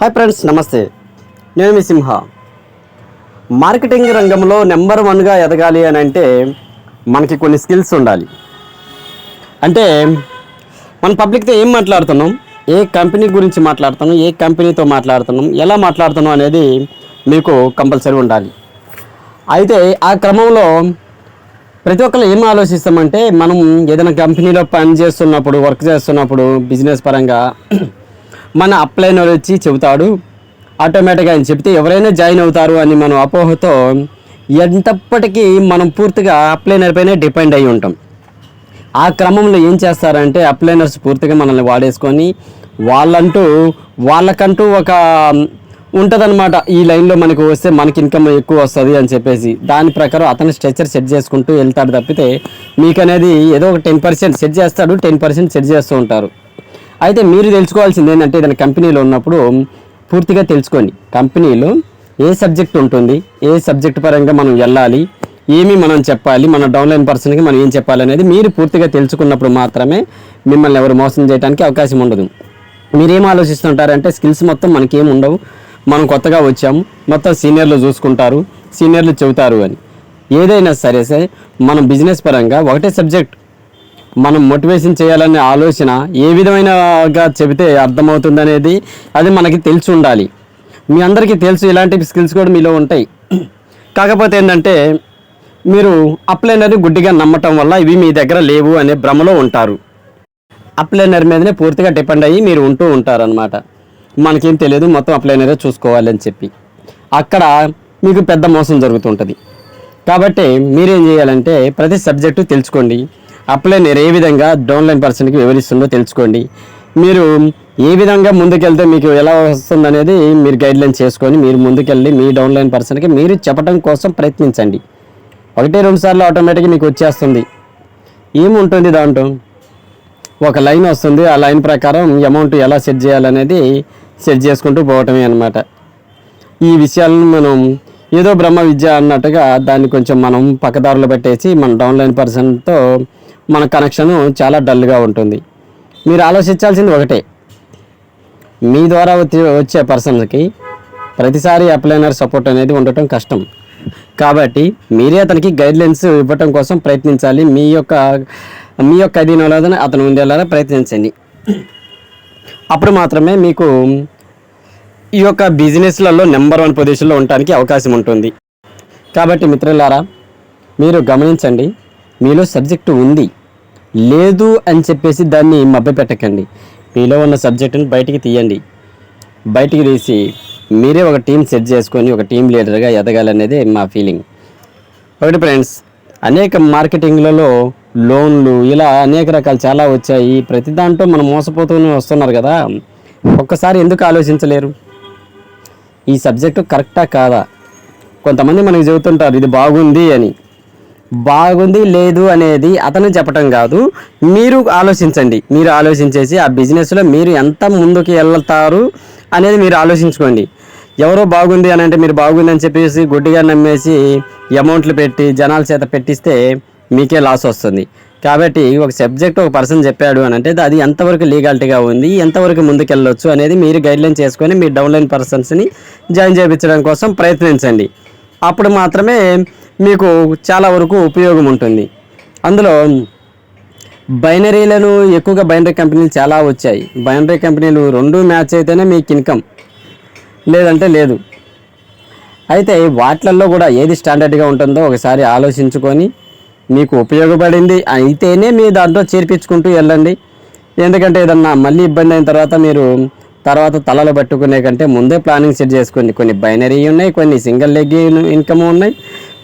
Hi friends నమస్తే. నేను మీ సింహ. Marketing రంగంలో నెంబర్ వన్గా ఎదగాలి అని అంటే మనకి కొన్ని స్కిల్స్ ఉండాలి. అంటే మన పబ్లిక్తో ఏం మాట్లాడుతున్నాం? ఏ కంపెనీ గురించి మాట్లాడుతున్నాం? ఏ కంపెనీతో మాట్లాడుతున్నాం? ఎలా మాట్లాడుతున్నాం అనేది మీకు కంపల్సరీ ఉండాలి. అయితే ఆ క్రమంలో ప్రతి ఒక్కరు ఏం ఆలోచిస్తామంటే మనం ఏదైనా కంపెనీలో పని చేస్తున్నప్పుడు వర్క్ చేస్తున్నప్పుడు బిజినెస్ పరంగా మన అప్లైనర్ వచ్చి చెబుతాడు. ఆటోమేటిక్గా ఆయన చెప్తే ఎవరైనా జాయిన్ అవుతారు అని మనం అపోహతో ఎంతప్పటికీ మనం పూర్తిగా అప్లైనర్ పైనే డిపెండ్ అయి ఉంటాం. ఆ క్రమంలో ఏం చేస్తారంటే అప్లైనర్స్ పూర్తిగా మనల్ని వాడేసుకొని వాళ్ళంటూ వాళ్ళకంటూ ఒక ఉంటుందన్నమాట. ఈ లైన్లో మనకు వస్తే మనకి ఇన్కమ్ ఎక్కువ వస్తుంది అని చెప్పేసి. దాని ప్రకారం అతను స్ట్రక్చర్ సెట్ చేసుకుంటూ వెళ్తాడు తప్పితే మీకు అనేది ఏదో ఒక టెన్ పర్సెంట్ సెట్ చేస్తాడు టెన్ పర్సెంట్ సెట్ చేస్తూ ఉంటారు. అయితే మీరు తెలుసుకోవాల్సింది ఏంటంటే ఏదైనా కంపెనీలో ఉన్నప్పుడు పూర్తిగా తెలుసుకోండి. కంపెనీలో ఏ సబ్జెక్ట్ ఉంటుంది ఏ సబ్జెక్ట్ పరంగా మనం వెళ్ళాలి ఏమి మనం చెప్పాలి మన డౌన్లైన్ పర్సన్కి మనం ఏం చెప్పాలి అనేది మీరు పూర్తిగా తెలుసుకున్నప్పుడు మాత్రమే మిమ్మల్ని ఎవరు మోసం చేయడానికి అవకాశం ఉండదు. మీరేం ఆలోచిస్తుంటారంటే స్కిల్స్ మొత్తం మనకేం ఉండవు. మనం కొత్తగా వచ్చాము మొత్తం సీనియర్లు చూసుకుంటారు సీనియర్లు చెబుతారు అని. ఏదైనా సరే సరే మనం బిజినెస్ పరంగా ఒకటే సబ్జెక్ట్ మనం మోటివేషన్ చేయాలనే ఆలోచన ఏ విధమైనగా చెబితే అర్థమవుతుంది అనేది అది మనకి తెలిసి ఉండాలి. మీ అందరికీ తెలుసు ఇలాంటి స్కిల్స్ కూడా మీలో ఉంటాయి. కాకపోతే ఏంటంటే మీరు అప్లైనర్ని గుడ్డిగా నమ్మటం వల్ల ఇవి మీ దగ్గర లేవు అనే భ్రమలో ఉంటారు. అప్లైనర్ మీదనే పూర్తిగా డిపెండ్ అయ్యి మీరు ఉంటూ ఉంటారనమాట మనకేం తెలియదు మొత్తం అప్లైనరే చూసుకోవాలి అని చెప్పి. అక్కడ మీకు పెద్ద మోసం జరుగుతుంటుంది. కాబట్టి మీరేం చేయాలంటే ప్రతి సబ్జెక్టు తెలుసుకోండి. అప్లైనర్ ఏ విధంగా డౌన్లైన్ పర్సన్కి వివరిస్తుందో తెలుసుకోండి. మీరు ఏ విధంగా ముందుకెళ్తే మీకు ఎలా వస్తుంది అనేది మీరు గైడ్లైన్ చేసుకొని మీరు ముందుకెళ్ళి మీ డౌన్లైన్ పర్సన్కి మీరు చెప్పడం కోసం ప్రయత్నించండి. ఒకటి రెండు సార్లు ఆటోమేటిక్గా మీకు వచ్చేస్తుంది. ఏముంటుంది దాంట్లో? ఒక లైన్ వస్తుంది. ఆ లైన్ ప్రకారం అమౌంట్ ఎలా సెట్ చేయాలనేది సెట్ చేసుకుంటూ పోవటమే అనమాట ఈ విషయాలను మనం ఏదో బ్రహ్మ విద్య అన్నట్టుగా దాన్ని కొంచెం మనం పక్కదారులు పెట్టేసి మన డౌన్లైన్ పర్సన్తో మన కనెక్షన్ చాలా డల్గా ఉంటుంది. మీరు ఆలోచించాల్సింది ఒకటే. మీ ద్వారా వచ్చే వచ్చే పర్సన్స్కి ప్రతిసారి అప్లైనర్ సపోర్ట్ అనేది ఉండటం కష్టం. కాబట్టి మీరే అతనికి గైడ్లైన్స్ ఇవ్వటం కోసం ప్రయత్నించాలి. మీ యొక్క మీ యొక్క అధీనంలో అతను ఉండేలా ప్రయత్నించండి. అప్పుడు మాత్రమే మీకు ఈ యొక్క బిజినెస్లలో నెంబర్ వన్ పొజిషన్లో ఉండటానికి అవకాశం ఉంటుంది. కాబట్టి మిత్రులారా మీరు గమనించండి మీలో సబ్జెక్టు ఉంది. లేదు అని చెప్పేసి దాన్ని మభ్యపెట్టకండి. మీలో ఉన్న సబ్జెక్టుని బయటికి తీయండి. బయటికి తీసి మీరే ఒక టీం సెట్ చేసుకొని ఒక టీం లీడర్గా ఎదగాలనేదే మా ఫీలింగ్. ఒకటి ఫ్రెండ్స్ అనేక మార్కెటింగ్లలో లోన్లు ఇలా అనేక రకాలు చాలా వచ్చాయి. ప్రతి దాంట్లో మనం మోసపోతూనే వస్తున్నారు కదా. ఒక్కసారి ఎందుకు ఆలోచించలేరు? ఈ సబ్జెక్టు కరెక్టా కాదా? కొంతమంది మనకి చెబుతుంటారు ఇది బాగుంది అని. బాగుంది లేదు అనేది అతను చెప్పటం కాదు. మీరు ఆలోచించండి. మీరు ఆలోచించేసి ఆ బిజినెస్లో మీరు ఎంత ముందుకు వెళ్తారు అనేది మీరు ఆలోచించుకోండి. ఎవరో బాగుంది అని అంటే మీరు బాగుంది అని చెప్పేసి గుడ్డిగా నమ్మేసి అమౌంట్లు పెట్టి జనాల చేత పెట్టిస్తే మీకే లాస్ వస్తుంది. కాబట్టి ఒక సబ్జెక్ట్ ఒక పర్సన్ చెప్పాడు అని అంటే అది ఎంతవరకు లీగాలిటీగా ఉంది ఎంతవరకు ముందుకెళ్ళొచ్చు అనేది మీరు గైడ్లైన్ చేసుకొని మీ డౌన్లైన్ పర్సన్స్ని జాయిన్ చేయించడం కోసం ప్రయత్నించండి. అప్పుడు మాత్రమే మీకు చాలా వరకు ఉపయోగం ఉంటుంది. అందులో బైనరీలను ఎక్కువగా బైనరీ కంపెనీలు చాలా వచ్చాయి. బైనరీ కంపెనీలు రెండు మ్యాచ్ అయితేనే మీకు ఇన్కమ్. లేదంటే లేదు. అయితే వాటిలలో కూడా ఏది స్టాండర్డ్గా ఉంటుందో ఒకసారి ఆలోచించుకొని మీకు ఉపయోగపడింది అయితేనే మీ దాంట్లో చేర్పించుకుంటూ వెళ్ళండి. ఎందుకంటే ఏదన్నా మళ్ళీ ఇబ్బంది అయిన తర్వాత మీరు తర్వాత తలలు పట్టుకునే కంటే ముందే ప్లానింగ్ సెట్ చేసుకోండి. కొన్ని బైనరీ ఉన్నాయి కొన్ని సింగిల్ లెగ్ ఇన్కమ్ ఉన్నాయి.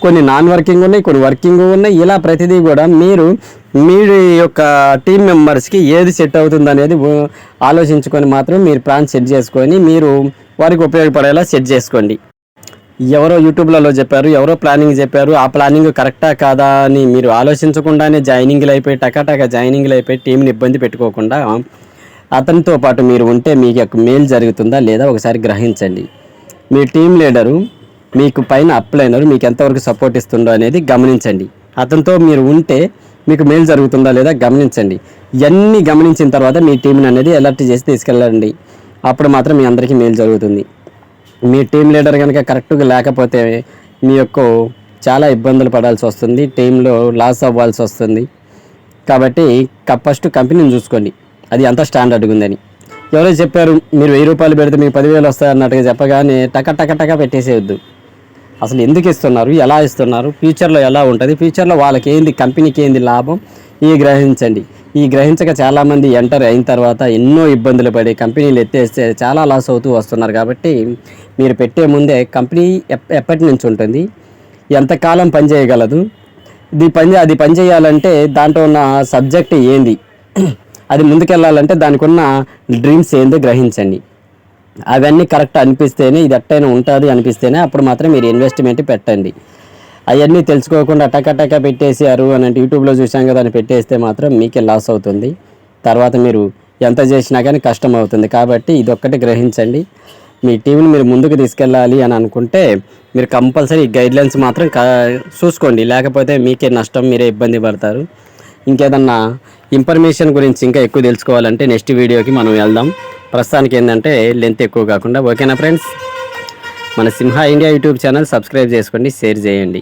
కొన్ని నాన్ వర్కింగ్ ఉన్నాయి కొన్ని వర్కింగ్ ఉన్నాయి. ఇలా ప్రతిదీ కూడా మీరు మీ యొక్క టీం మెంబర్స్కి ఏది సెట్ అవుతుంది అనేది ఆలోచించుకొని మాత్రం మీరు ప్లాన్ సెట్ చేసుకొని మీరు వారికి ఉపయోగపడేలా సెట్ చేసుకోండి. ఎవరో యూట్యూబ్లలో చెప్పారు ఎవరో ప్లానింగ్ చెప్పారు ఆ ప్లానింగ్ కరెక్టా కాదా అని మీరు ఆలోచించకుండానే జాయినింగ్లు అయిపోయి టకాటకా జాయినింగ్లు అయిపోయి టీంని ఇబ్బంది పెట్టుకోకుండా అతనితో పాటు మీరు ఉంటే మీకు యొక్క మేలు జరుగుతుందా లేదా ఒకసారి గ్రహించండి. మీ టీం లీడరు మీకు పైన అప్లైనరు మీకు ఎంతవరకు సపోర్ట్ ఇస్తుందో అనేది గమనించండి. అతనితో మీరు ఉంటే మీకు మేలు జరుగుతుందా లేదా గమనించండి. ఇవన్నీ గమనించిన తర్వాత మీ టీంని అనేది అలర్ట్ చేసి తీసుకెళ్ళండి. అప్పుడు మాత్రం మీ అందరికీ మేలు జరుగుతుంది. మీ టీం లీడర్ కనుక కరెక్ట్గా లేకపోతే మీ యొక్క చాలా ఇబ్బందులు పడాల్సి వస్తుంది టీంలో లాస్ అవ్వాల్సి వస్తుంది. కాబట్టి ఫస్ట్ కంపెనీని చూసుకోండి. అది ఎంత స్టాండర్డ్గా ఉందని ఎవరో చెప్పారు మీరు వెయ్యి రూపాయలు పెడితే మీకు పదివేలు వస్తాయి అన్నట్టుగా చెప్పగానే టక టక టక పెట్టేసేయద్దు. అసలు ఎందుకు ఇస్తున్నారు? ఎలా ఇస్తున్నారు? ఫ్యూచర్లో ఎలా ఉంటుంది? ఫ్యూచర్లో వాళ్ళకి ఏంది కంపెనీకి ఏంది లాభం? ఈ గ్రహించండి. ఈ గ్రహించక చాలామంది ఎంటర్ అయిన తర్వాత ఎన్నో ఇబ్బందులు పడి కంపెనీలు ఎత్తేస్తే చాలా లాస్ అవుతూ వస్తున్నారు కాబట్టి మీరు పెట్టే ముందే కంపెనీ ఎప్- ఎప్పటి నుంచి ఉంటుంది? ఎంతకాలం పనిచేయగలదు ఇది పని అది పని చేయాలంటే దాంట్లో ఉన్న సబ్జెక్ట్ ఏంది? అది ముందుకెళ్ళాలంటే దానికి ఉన్న డ్రీమ్స్ ఏందో గ్రహించండి. అవన్నీ కరెక్ట్ అనిపిస్తేనే ఇది ఎట్టయినా ఉంటుంది అనిపిస్తేనే అప్పుడు మాత్రం మీరు ఇన్వెస్ట్మెంట్ పెట్టండి. అవన్నీ తెలుసుకోకుండా టక టక పెట్టేసారు అని అంటే యూట్యూబ్లో చూసాం కదా అని పెట్టేస్తే మాత్రం మీకే లాస్ అవుతుంది. తర్వాత మీరు ఎంత చేసినా కానీ కష్టం అవుతుంది. కాబట్టి ఇదొక్కటి గ్రహించండి. మీ టీంని మీరు ముందుకు తీసుకెళ్ళాలి అని అనుకుంటే మీరు కంపల్సరీ గైడ్లైన్స్ మాత్రం చూసుకోండి. లేకపోతే మీకే నష్టం మీరే ఇబ్బంది పడతారు. ఇంకేదన్నా ఇన్ఫర్మేషన్ గురించి ఇంకా ఎక్కువ తెలుసుకోవాలంటే నెక్స్ట్ వీడియోకి మనం వెళ్దాం. ప్రస్తుతానికి ఏంటంటే లెంత్ ఎక్కువ కాకుండా ఓకేనా ఫ్రెండ్స్ మన Simha India YouTube channel subscribe చేసుకోండి షేర్ చేయండి.